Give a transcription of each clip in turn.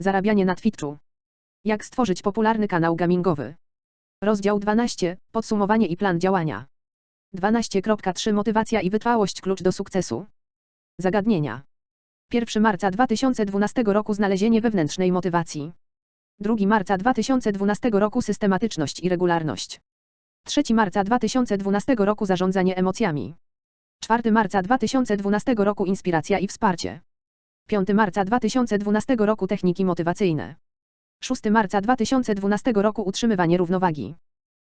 Zarabianie na Twitchu. Jak stworzyć popularny kanał gamingowy. Rozdział 12. Podsumowanie i plan działania. 12.3 Motywacja i wytrwałość klucz do sukcesu. Zagadnienia. 1 marca 2012 roku znalezienie wewnętrznej motywacji. 2 marca 2012 roku systematyczność i regularność. 3 marca 2012 roku zarządzanie emocjami. 4 marca 2012 roku inspiracja i wsparcie. 5 marca 2012 roku techniki motywacyjne. 6 marca 2012 roku utrzymywanie równowagi.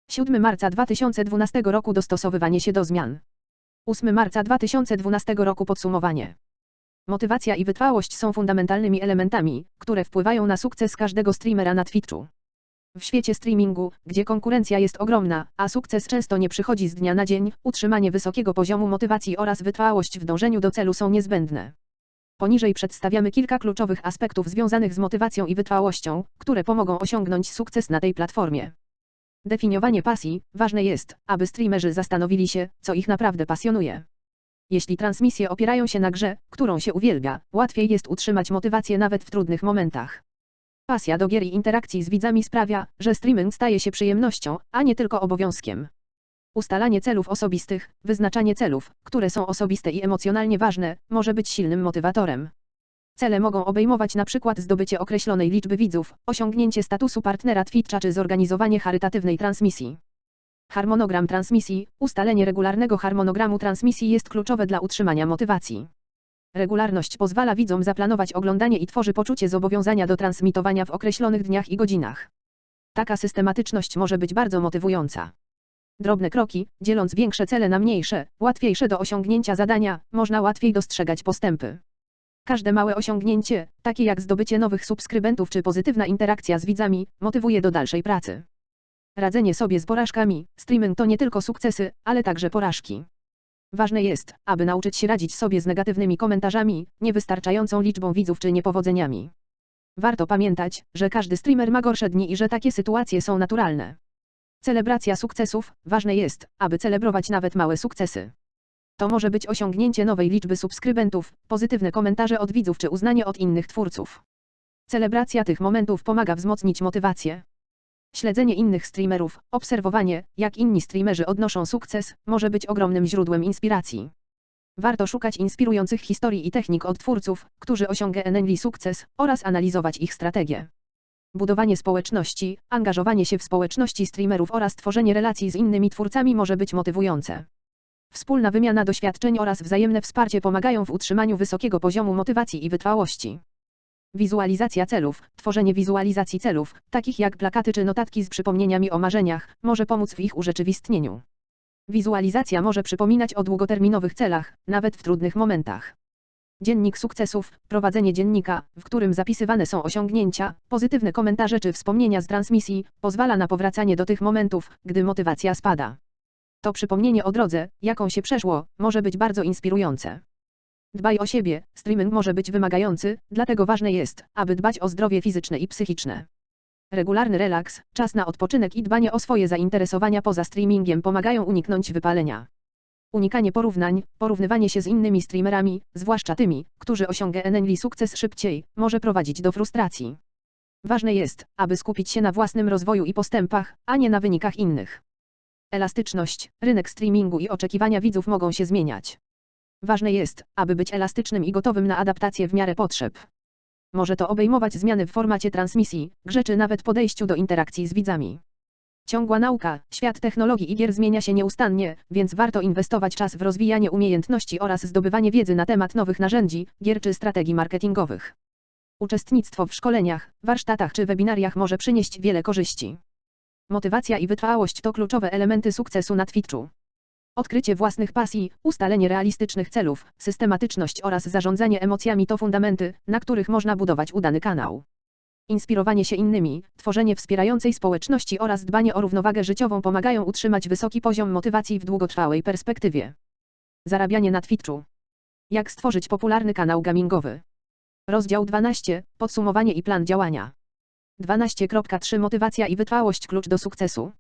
7 marca 2012 roku dostosowywanie się do zmian. 8 marca 2012 roku podsumowanie. Motywacja i wytrwałość są fundamentalnymi elementami, które wpływają na sukces każdego streamera na Twitchu. W świecie streamingu, gdzie konkurencja jest ogromna, a sukces często nie przychodzi z dnia na dzień, utrzymanie wysokiego poziomu motywacji oraz wytrwałość w dążeniu do celu są niezbędne. Poniżej przedstawiamy kilka kluczowych aspektów związanych z motywacją i wytrwałością, które pomogą osiągnąć sukces na tej platformie. Definiowanie pasji. Ważne jest, aby streamerzy zastanowili się, co ich naprawdę pasjonuje. Jeśli transmisje opierają się na grze, którą się uwielbia, łatwiej jest utrzymać motywację nawet w trudnych momentach. Pasja do gier i interakcji z widzami sprawia, że streaming staje się przyjemnością, a nie tylko obowiązkiem. Ustalanie celów osobistych, wyznaczanie celów, które są osobiste i emocjonalnie ważne, może być silnym motywatorem. Cele mogą obejmować przykład zdobycie określonej liczby widzów, osiągnięcie statusu partnera Twitcha czy zorganizowanie charytatywnej transmisji. Harmonogram transmisji, ustalenie regularnego harmonogramu transmisji jest kluczowe dla utrzymania motywacji. Regularność pozwala widzom zaplanować oglądanie i tworzy poczucie zobowiązania do transmitowania w określonych dniach i godzinach. Taka systematyczność może być bardzo motywująca. Drobne kroki, dzieląc większe cele na mniejsze, łatwiejsze do osiągnięcia zadania, można łatwiej dostrzegać postępy. Każde małe osiągnięcie, takie jak zdobycie nowych subskrybentów czy pozytywna interakcja z widzami, motywuje do dalszej pracy. Radzenie sobie z porażkami, streaming to nie tylko sukcesy, ale także porażki. Ważne jest, aby nauczyć się radzić sobie z negatywnymi komentarzami, niewystarczającą liczbą widzów czy niepowodzeniami. Warto pamiętać, że każdy streamer ma gorsze dni i że takie sytuacje są naturalne. Celebracja sukcesów. Ważne jest, aby celebrować nawet małe sukcesy. To może być osiągnięcie nowej liczby subskrybentów, pozytywne komentarze od widzów czy uznanie od innych twórców. Celebracja tych momentów pomaga wzmocnić motywację. Śledzenie innych streamerów, obserwowanie, jak inni streamerzy odnoszą sukces, może być ogromnym źródłem inspiracji. Warto szukać inspirujących historii i technik od twórców, którzy osiągnęli sukces, oraz analizować ich strategie. Budowanie społeczności, angażowanie się w społeczności streamerów oraz tworzenie relacji z innymi twórcami może być motywujące. Wspólna wymiana doświadczeń oraz wzajemne wsparcie pomagają w utrzymaniu wysokiego poziomu motywacji i wytrwałości. Wizualizacja celów, tworzenie wizualizacji celów, takich jak plakaty czy notatki z przypomnieniami o marzeniach, może pomóc w ich urzeczywistnieniu. Wizualizacja może przypominać o długoterminowych celach, nawet w trudnych momentach. Dziennik sukcesów, prowadzenie dziennika, w którym zapisywane są osiągnięcia, pozytywne komentarze czy wspomnienia z transmisji, pozwala na powracanie do tych momentów, gdy motywacja spada. To przypomnienie o drodze, jaką się przeszło, może być bardzo inspirujące. Dbaj o siebie, streaming może być wymagający, dlatego ważne jest, aby dbać o zdrowie fizyczne i psychiczne. Regularny relaks, czas na odpoczynek i dbanie o swoje zainteresowania poza streamingiem pomagają uniknąć wypalenia. Unikanie porównań, porównywanie się z innymi streamerami, zwłaszcza tymi, którzy osiągnęli sukces szybciej, może prowadzić do frustracji. Ważne jest, aby skupić się na własnym rozwoju i postępach, a nie na wynikach innych. Elastyczność, rynek streamingu i oczekiwania widzów mogą się zmieniać. Ważne jest, aby być elastycznym i gotowym na adaptację w miarę potrzeb. Może to obejmować zmiany w formacie transmisji, grze czy nawet podejściu do interakcji z widzami. Ciągła nauka, świat technologii i gier zmienia się nieustannie, więc warto inwestować czas w rozwijanie umiejętności oraz zdobywanie wiedzy na temat nowych narzędzi, gier czy strategii marketingowych. Uczestnictwo w szkoleniach, warsztatach czy webinariach może przynieść wiele korzyści. Motywacja i wytrwałość to kluczowe elementy sukcesu na Twitchu. Odkrycie własnych pasji, ustalenie realistycznych celów, systematyczność oraz zarządzanie emocjami to fundamenty, na których można budować udany kanał. Inspirowanie się innymi, tworzenie wspierającej społeczności oraz dbanie o równowagę życiową pomagają utrzymać wysoki poziom motywacji w długotrwałej perspektywie. Zarabianie na Twitchu. Jak stworzyć popularny kanał gamingowy? Rozdział 12. Podsumowanie i plan działania. 12.3 Motywacja i wytrwałość klucz do sukcesu.